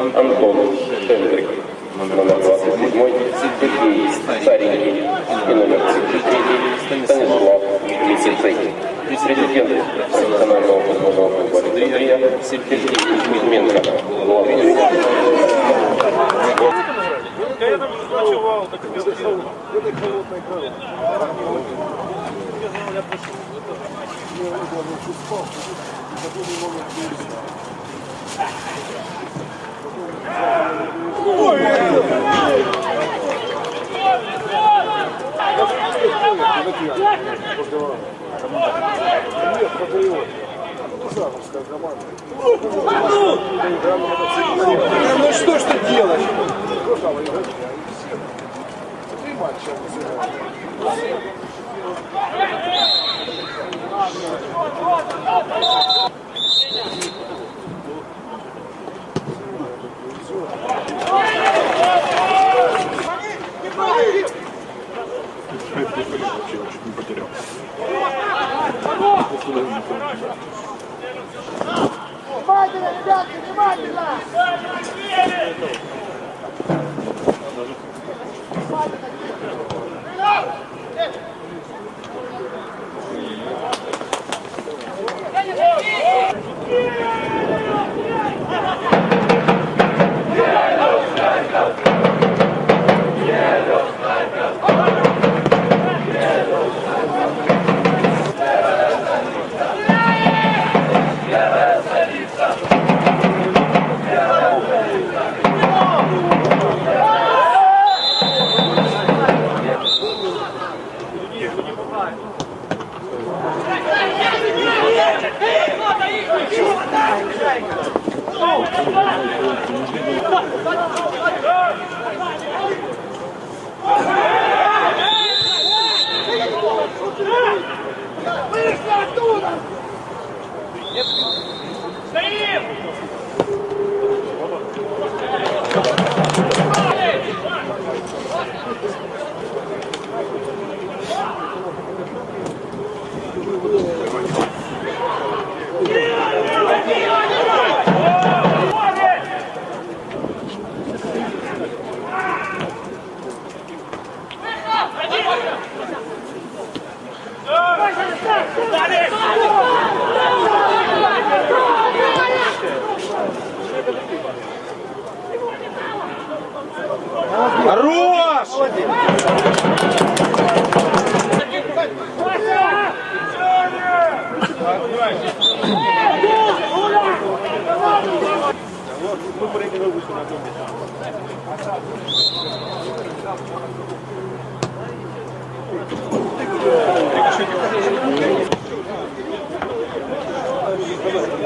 Антон Шендрик, номер 27, Сергей Старенький и номер 33, Станислав Лисицей. Президент профессионального футбольного клуба Андрея Сергей Кузьменко, главный Я рядом ночевал, так и без дела. Это холодная кровь. Я знал, я пришел. Это... Я, я, я, я, я, я, я, я, я, я, я, я, я. Нет, патриот. Заровская команда. Ну что ж ты делаешь? Три матча. 4. Внимательно, ребята, внимательно! Внимательно! Хорош! Мы проиграли выше на доме. Thank you. Да.